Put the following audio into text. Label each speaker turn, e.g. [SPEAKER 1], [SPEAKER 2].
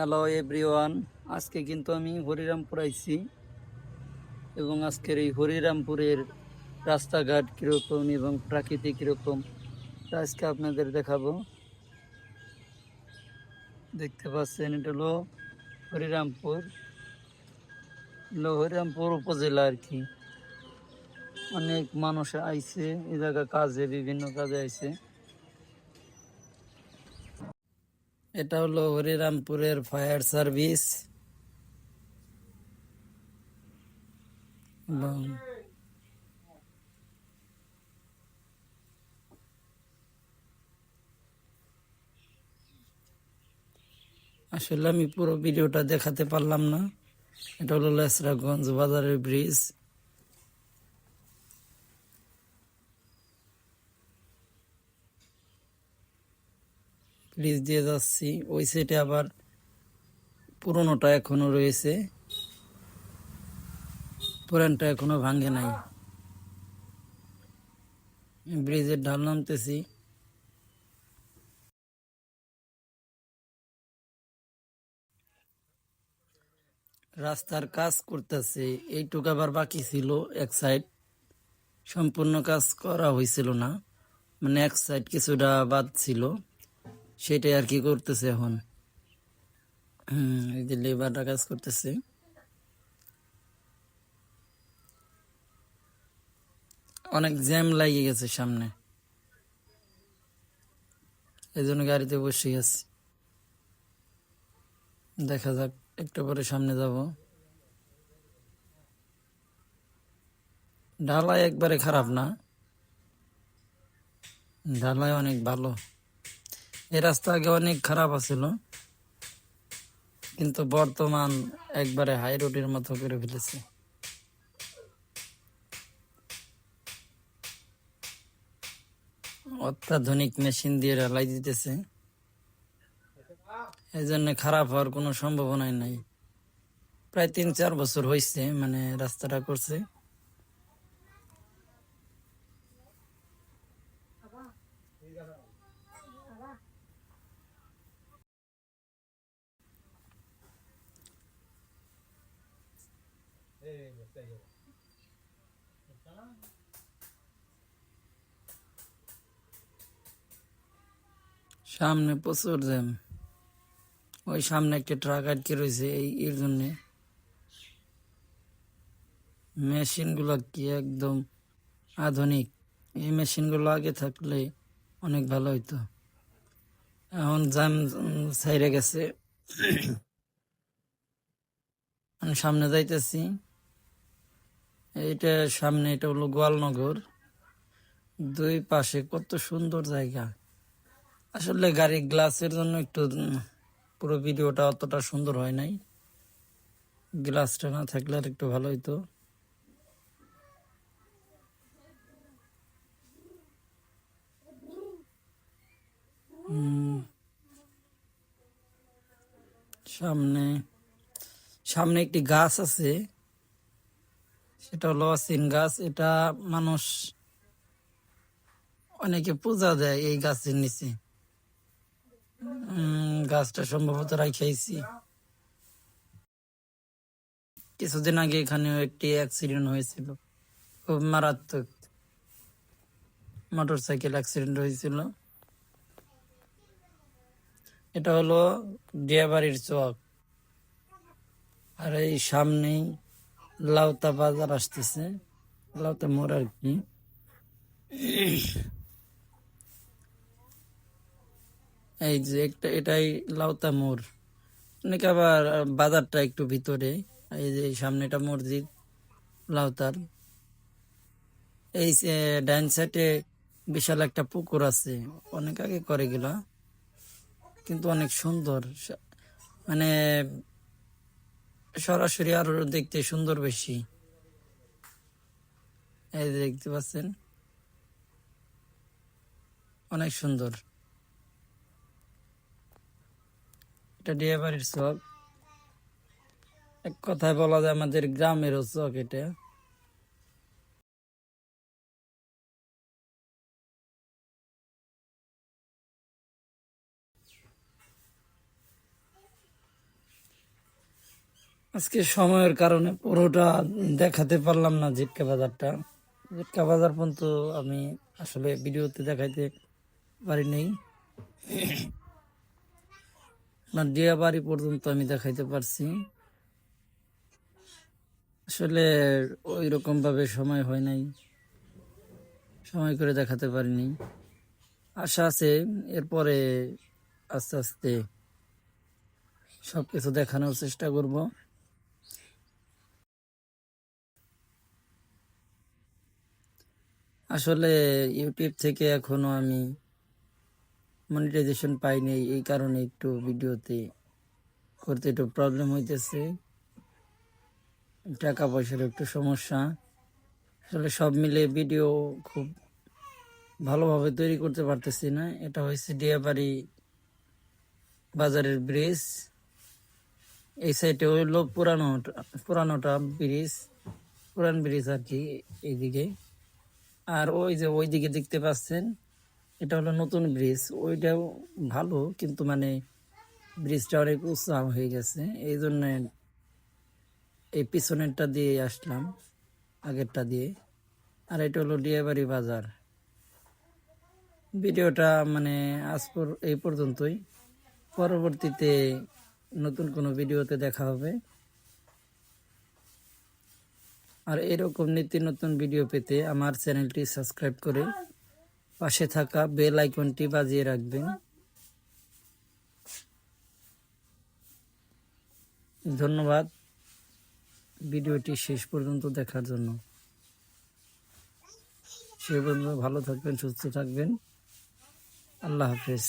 [SPEAKER 1] Hello everyone আজকে কিন্তু আমি হরিরামপুর আইছি এবং আজকের এই হরিরামপুরের রাস্তাঘাট কীরকম এবং প্রাকৃতিক কীরকম তা আজকে আপনাদের দেখাবো। দেখতে পাচ্ছেন, এটা হলো হরিরামপুর। হরিরামপুর উপজেলা আর কি অনেক মানুষ আইছে, এই জায়গা কাজে, বিভিন্ন কাজে আইছে। এটা হলো হরিরামপুরের ফায়ার সার্ভিস। আসলে আমি পুরো ভিডিওটা দেখাতে পারলাম না। এটা হলো লেসরাগঞ্জ বাজারের ব্রিজ। ব্রিজ দিয়ে যাচ্ছি। ওই সাইডে আবার পুরনোটা এখনও রয়েছে। পুরানটা এখনও ভাঙে নাই। ব্রিজের ঢাল নামতেছি। রাস্তার কাজ করতেছে। এইটুকু আবার বাকি ছিল এক সাইড সম্পূর্ণ কাজ করা হয়েছিল না। মানে এক সাইড কিছুটা বাদ ছিল। সেটাই আর কি করতেছে এখন। এই যে লেবাররা কাজ করতেছে। অনেক জ্যাম লাগিয়ে গেছে সামনে। এই জন্য গাড়িতে বসে আছি। দেখা যাক, একটু পরে সামনে যাব। ঢালাই একবারে খারাপ না। ঢালাই অনেক ভালো। এই রাস্তা আগে অনেক খারাপ আছিল। কিন্তু বর্তমান একবারে হাই রোডের মতো করে ফেলেছে। অত্যাধুনিক মেশিন দিয়ে ঢালাই দিতেছে। এই জন্য খারাপ হওয়ার কোনো সম্ভাবনাই নাই। প্রায় তিন চার বছর হয়েছে মানে রাস্তাটা করছে। সামনে প্রচুর জ্যাম। ওই সামনে একটা ট্রাক আটকে রয়েছে এই, এর জন্যে। মেশিনগুলো কি একদম আধুনিক। এই মেশিনগুলো আগে থাকলে অনেক ভালো হইতো। এখন জ্যাম সাইরে গেছে। আমি সামনে যাইতেছি। এইটা সামনে, এটা হলো গোয়ালনগর। দুই পাশে কত সুন্দর জায়গা। আসলে গাড়ির গ্লাসের জন্য একটু পুরো ভিডিওটা অতটা সুন্দর হয় নাই। গ্লাসটা না থাকলে আর একটু ভালো হইতো। সামনে সামনে একটি গাছ আছে। সেটা হলো অসিন গাছ, এটা মানুষ অনেকে পূজা দেয় এই গাছের নিচে। গাছটা সম্ভবত রাখাইছি কিছুদিন আগে এখানেও একটি অ্যাক্সিডেন্ট হয়েছিল, খুব মারাত্মক। মোটর সাইকেল অ্যাক্সিডেন্ট হয়েছিল। এটা হলো ডিয়াবাড়ির চক। আর এই সামনেই লাউতা বাজার আসতেছে। লাউতা মোড় আর কি। এই যে একটা, এটাই লাউতা মোড়। অনেকে আবার বাজারটা একটু ভিতরে। এই যে এই সামনে এটা মসজিদ, লাউতার। এই ডাইন সাইডে বিশাল একটা পুকুর আছে। অনেক আগে করে গেলা। কিন্তু অনেক সুন্দর। মানে সরাসরি আরও দেখতে সুন্দর বেশি। এই দেখতে পাচ্ছেন? অনেক সুন্দর। এটা ডিয়াবাড়ির চক। এক কথায় বলা যায় আমাদের গ্রামেরও চক এটা। আজকে সময়ের কারণে পুরোটা দেখাতে পারলাম না জিটকা বাজারটা। জিটকা বাজার পর্যন্ত আমি আসলে ভিডিওতে দেখাইতে পারি নাই। না ডিয়া বাড়ি পর্যন্ত আমি দেখাইতে পারছি। আসলে ওই রকম ভাবে সময় হয় নাই। সময় করে দেখাতে পারিনি আশা আছে এরপরে আস্তে আস্তে সব কিছু দেখানোর চেষ্টা করব। আসলে ইউটিউব থেকে এখনও আমি মনিটাইজেশন পাইনি, এই কারণে একটু ভিডিওতে করতে একটু প্রবলেম হইতেছে। টাকা পয়সার একটু সমস্যা। আসলে সব মিলে ভিডিও খুব ভালোভাবে তৈরি করতে পারতেছি না। এটা হয়েছে ডিয়াবাড়ি বাজারের ব্রিজ এই সাইডে হইল পুরানো, পুরানোটা ব্রিজ পুরান ব্রিজ আর কি, এইদিকে। আর ওই যে ওইদিকে দেখতে পাচ্ছেন, এটা হলো নতুন ব্রিজ ওইটাও ভালো, কিন্তু মানে ব্রিজটা অনেক উঁচা হয়ে গেছে। এই জন্য এই পিছনেরটা দিয়ে আসলাম, আগেরটা দিয়ে। আর এটা হলো ডিয়াবাড়ি বাজার। ভিডিওটা মানে আজ এই পর্যন্তই। পরবর্তীতে নতুন কোনো ভিডিওতে দেখা হবে। আর এরকম নিত্য নতুন ভিডিও পেতে আমার চ্যানেলটি সাবস্ক্রাইব করে পাশে থাকা বেল আইকনটি বাজিয়ে রাখবেন। ধন্যবাদ। ভিডিওটি শেষ পর্যন্ত দেখার জন্য। সে পর্যন্ত ভালো থাকবেন, সুস্থ থাকবেন। আল্লাহ হাফেজ।